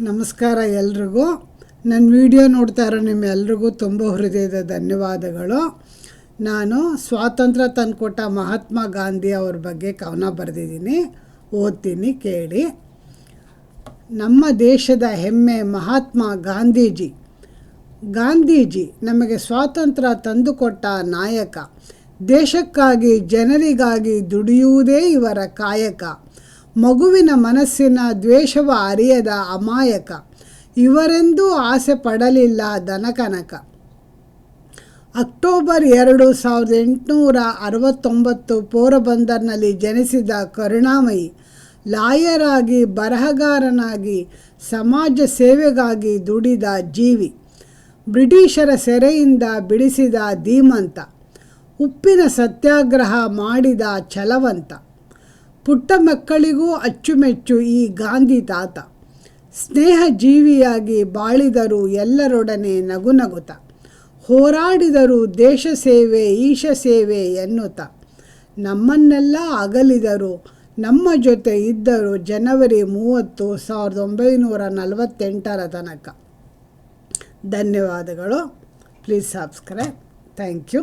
ನಮಸ್ಕಾರ ಎಲ್ರಿಗೂ. ನನ್ನ ವಿಡಿಯೋ ನೋಡ್ತಾ ಇರೋ ನಿಮ್ಮೆಲ್ರಿಗೂ ತುಂಬ ಹೃದಯದ ಧನ್ಯವಾದಗಳು. ನಾನು ಸ್ವಾತಂತ್ರ್ಯ ತಂದುಕೊಟ್ಟ ಮಹಾತ್ಮ ಗಾಂಧಿ ಅವ್ರ ಬಗ್ಗೆ ಕವನ ಬರೆದಿದ್ದೀನಿ. ಓದ್ತೀನಿ, ಕೇಳಿ. ನಮ್ಮ ದೇಶದ ಹೆಮ್ಮೆ ಮಹಾತ್ಮ ಗಾಂಧೀಜಿ. ಗಾಂಧೀಜಿ ನಮಗೆ ಸ್ವಾತಂತ್ರ್ಯ ತಂದುಕೊಟ್ಟ ನಾಯಕ. ದೇಶಕ್ಕಾಗಿ, ಜನರಿಗಾಗಿ ದುಡಿಯುವುದೇ ಇವರ ಕಾಯಕ. ಮಗುವಿನ ಮನಸ್ಸಿನ ದ್ವೇಷವ ಅರಿಯದ ಅಮಾಯಕ. ಇವರೆಂದೂ ಆಸೆ ಪಡಲಿಲ್ಲ ದನಕನಕ. ಅಕ್ಟೋಬರ್ ಎರಡು ಸಾವಿರದ ಎಂಟುನೂರ ಅರವತ್ತೊಂಬತ್ತು ಪೋರಬಂದರ್ನಲ್ಲಿ ಜನಿಸಿದ ಕರುಣಾಮಯಿ, ಲಾಯರಾಗಿ, ಬರಹಗಾರನಾಗಿ, ಸಮಾಜ ಸೇವೆಗಾಗಿ ದುಡಿದ ಜೀವಿ. ಬ್ರಿಟಿಷರ ಸೆರೆಯಿಂದ ಬಿಡಿಸಿದ ಧೀಮಂತ. ಉಪ್ಪಿನ ಸತ್ಯಾಗ್ರಹ ಮಾಡಿದ ಛಲವಂತ. ಪುಟ್ಟ ಮಕ್ಕಳಿಗೂ ಅಚ್ಚುಮೆಚ್ಚು ಈ ಗಾಂಧಿ ತಾತ. ಸ್ನೇಹ ಜೀವಿಯಾಗಿ ಬಾಳಿದರು ಎಲ್ಲರೊಡನೆ ನಗುನಗುತ. ಹೋರಾಡಿದರು ದೇಶ ಸೇವೆ, ಈಶ ಸೇವೆ ಎನ್ನುತ್ತ ನಮ್ಮನ್ನೆಲ್ಲ ಅಗಲಿದರು. ನಮ್ಮ ಜೊತೆ ಇದ್ದರು ಜನವರಿ ಮೂವತ್ತು, ಸಾವಿರದ ಒಂಬೈನೂರ ನಲವತ್ತೆಂಟರ ತನಕ. ಧನ್ಯವಾದಗಳು. Please subscribe. Thank you.